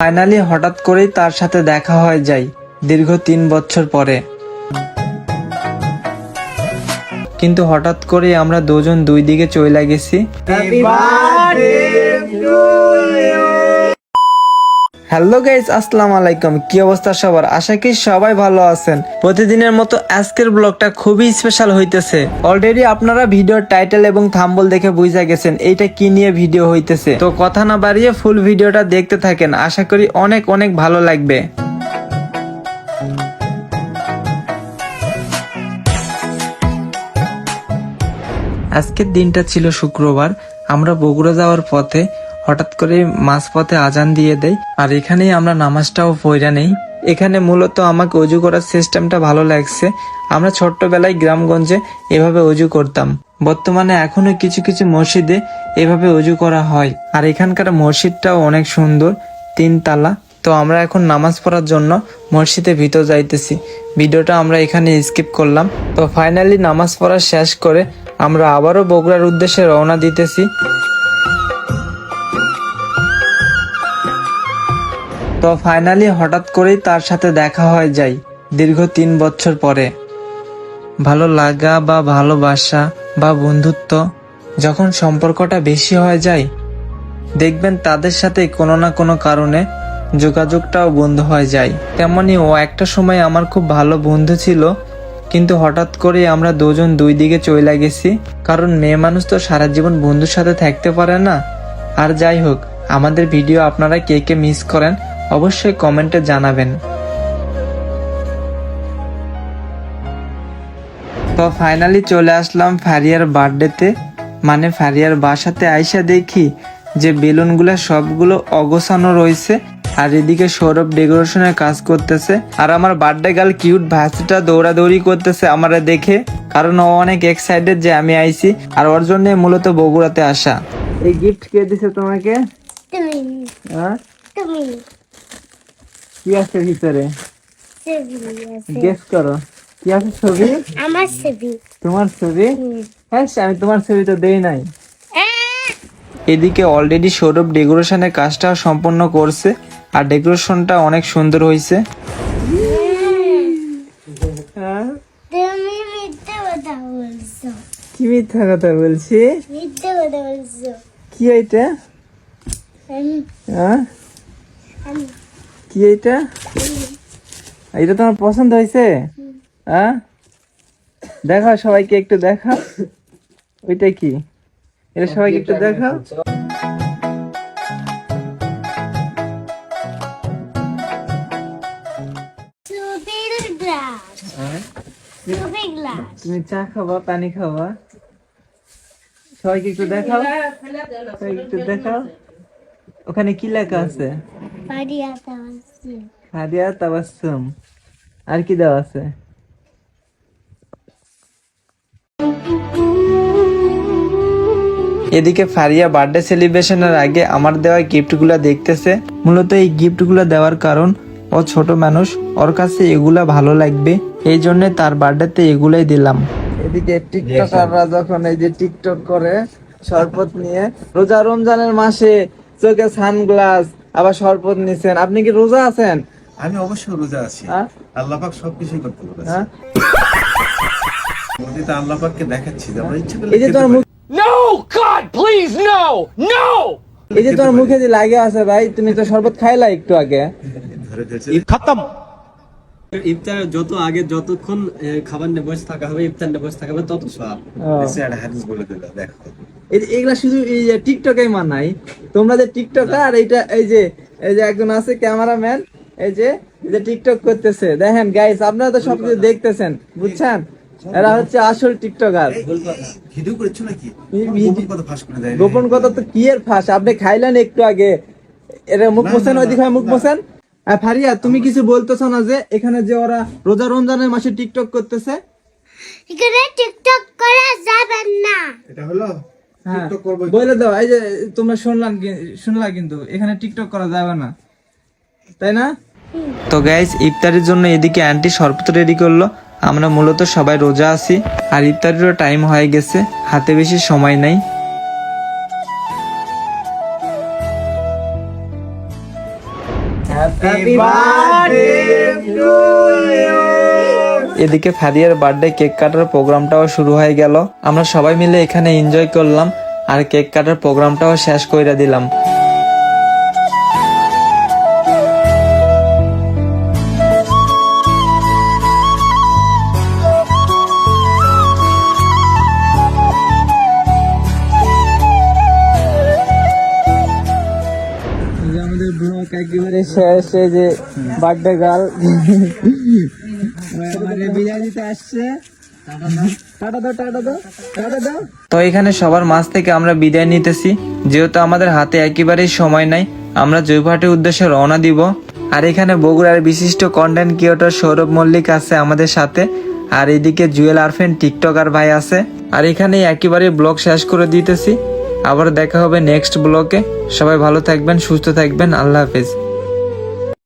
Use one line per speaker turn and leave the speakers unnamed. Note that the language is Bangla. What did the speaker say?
ফাইনালি হঠাৎ করেই তার সাথে দেখা হয়ে যায় দীর্ঘ তিন বছর পরে। কিন্তু হঠাৎ করেই আমরা দুজন দুই দিকে চলে গেছি। হ্যালো গাইজ আসসালামু আলাইকুম। কি অবস্থা সবার? আশা করি সবাই ভালো আছেন। প্রতিদিনের মতো আজকের ব্লগটা খুবই স্পেশাল হইতেছে। অলরেডি আপনারা ভিডিওর টাইটেল এবং থাম্বল দেখে বুঝা গেছেন এইটা কি নিয়ে ভিডিও হইতেছে। তো কথা না বাড়িয়ে ফুল ভিডিওটা দেখতে থাকেন। আশা করি অনেক অনেক ভালো লাগবে। আজকের দিনটা ছিল শুক্রবার। আমরা বগুড়া যাওয়ার পথে হঠাৎ করে মাঝপথে আজান দিয়ে দেয়, আর এখানেই আমরা নামাজটাও পইরা নেই। এখানে মূলত আমাকে অজু করার সিস্টেমটা ভালো লাগছে। আমরা ছোট্টবেলায় গ্রামগঞ্জে এভাবে অজু করতাম। বর্তমানে এখনও কিছু কিছু মসজিদে এভাবে অজু করা হয়। আর এখানকার মসজিদটাও অনেক সুন্দর তিন তালা তো আমরা এখন নামাজ পড়ার জন্য মসজিদে ভিতর যাইতেছি। ভিডিওটা আমরা এখানে স্কিপ করলাম। তো ফাইনালি নামাজ পড়া শেষ করে আমরা আবারও বগুড়ার উদ্দেশ্যে রওনা দিতেছি। তো ফাইনালি হঠাৎ করেই তার সাথে দেখা হয়ে যায় দীর্ঘ তিন বছর পরে। ভালো লাগা বা ভালোবাসা বা বন্ধুত্ব যখন সম্পর্কটা বেশি হয়ে যায়, দেখবেন তাদের সাথে কোনো না কোনো কারণে যোগাযোগটাও বন্ধ হয়ে যায়। তেমনি ও একটা সময় আমার খুব ভালো বন্ধু ছিল, কিন্তু হঠাৎ করে আমরা দুজন দুই দিকে চলে গেছি, কারণ মেয়ে মানুষ তো সারা জীবন বন্ধুর সাথে থাকতে পারে না। আর যাই হোক, আমাদের ভিডিও আপনারা কে কে মিস করেন অবশ্যই কমেন্টে জানাবেন। তো ফাইনালি চলে আসলাম ফারিয়ার বার্থডেতে। মানে ফারিয়ার বাসাতে আইসা দেখি যে বেলুনগুলো সবগুলো অগোছানো রয়েছে আর এদিকে সৌরভ ডেকোরেশনের কাজ করতেছে। আর আমার বার্থডে গার্ল কিউট ভাসিটা দৌড়াদৌড়ি করতেছে আমার দেখে কারণ ও অনেক এক্সাইটেড যে আমি আইছি আর ওর জন্য মূলত বগুড়াতে আসা। এই গিফট কে দিছে তোমাকে?
তুমি।
হ্যাঁ
তুমি।
কি আছে ভিতরে? গেস করো। কি আছে ছবি?
আমার ছবি।
তোমার ছবি? হ্যাঁ আমি তোমার ছবি তো দেই নাই। এদিকে অলরেডি সৌরভ ডেকোরেশনের কাজটা সম্পন্ন করছে আর ডেকোরেশনটা অনেক সুন্দর হয়েছে
বলছো।
কি মিথ্যা কথা বলছি? কি এটা? হ্যাঁ। কি এটা এটা তোমার পছন্দ হয়েছে? হ্যাঁ? দেখাও সবাইকে একটু দেখা ওইটা কি? এটা সবাইকে একটু দেখাও। হ্যাঁ? তুমি চা খাবা পানি খাবা? সবাইকে একটু দেখাও। সবাইকে একটু দেখাও। ওখানে কি লেখা আছে?
তাওয়াসি
তাবাসসুম আর কি দেওয়া আছে? এদিকে ফারিয়া বার্থডে সেলিব্রেশনের আগে আমার দেওয়া গিফটগুলো দেখতেছে। মূলত এই গিফটগুলো দেওয়ার কারণ ও ছোট মানুষ ওর কাছে এগুলা ভালো লাগবে এই জন্য তার বার্থডেতে এগুলাই দিলাম। এদিকে টিকটকাররা যখন এই যে টিকটক করে শরবত নিয়ে রোজা রমজানের মাসে চোখে সানগ্লাস আবার শরবত নিছেন। আপনি কি রোজা আছেন?
আমি অবশ্যই রোজা আছি।
হ্যাঁ?
আল্লাহ পাক সব কিছু করতে বলেছে।
হ্যাঁ?
মোদি তো আল্লাহ পাককে দেখাচ্ছি যে আমরা ইচ্ছে করলে
এই যে
তোর
মুখ
no god please no no
এই যে তোর মুখে যে লাগে আছে ভাই তুমি তো শরবত খাইলা একটু আগে।
খতম!
ইফতার যত আগে যতক্ষণ খাবার নিয়ে বসে থাকা হবে ইফতার নিয়ে বসে থাকা হবে তত সব
ও।
এসে একটা হাদিস বলে দিল দেখো।
এগুলা শুধু এই যে টিকটকে মানাই তোমরা যে টিকটকার এইটা এই যে এই যে একজন আছে ক্যামেরাম্যান এই যে যে টিকটক করতেছে। দেখেন গাইস আপনারা তো সবকিছু দেখতেছেন বুঝছেন? এরা হচ্ছে আসল টিকটকার।
ভিডিও করেছ নাকি? গোপন কথা ফাঁস করে দেয়।
গোপন কথা তো কি এর ফাঁস? আপনি খাইলেন একটু আগে। এরা মুখ মোছেন
না,
ওইদিকে হয় মুখ। মোছেন? আর ফারিয়া তুমি কিছু বলতেছো না যে এখানে যে ওরা রোজা রমজানের মাসে টিকটক করতেছে?
এখানে টিকটক করা যাবে না।
এটা হলো
হ্যাঁ।
টিকটক করব
বলে দাও এই যে তোমরা শুনলাম কি- শুনলা কিন্তু এখানে টিকটক করা যাবে না। তাই না? তো গাইস ইফতারের জন্য এদিকে আন্টি শরবত রেডি করল। আমরা মূলত সবাই রোজা আছি। আর ইফতারেরও টাইম হয়ে গেছে। হাতে বেশি সময় নাই। এদিকে ফাদিয়ার বার্থডে কেক কাটার প্রোগ্রামটাও শুরু হয়ে গেল। আমরা সবাই মিলে এখানে এনজয় করলাম আর কেক কাটার প্রোগ্রামটাও শেষ করে দিলাম। একেবারে শেষ এই যে বার্থডে গার্ল। বিদায় দিতে আসছে। তো এখানে সবার মাঝ থেকে আমরা বিদায় নিতেছি। যেহেতু আমাদের হাতে একেবারেই সময় নাই আমরা জয়ভাটের উদ্দেশ্যে রওনা দিব। আর এখানে বগুড়ার বিশিষ্ট কন্টেন্ট ক্রিয়েটর সৌরভ মল্লিক আছে আমাদের সাথে। আর এদিকে জুয়েল আরফেন টিকটকার ভাই আছে। আর এখানে একেবারে ব্লগ শেষ করে দিতেছি। আবার দেখা হবে নেক্সট ব্লকে সবাই ভালো থাকবেন সুস্থ থাকবেন আল্লাহ হাফেজ।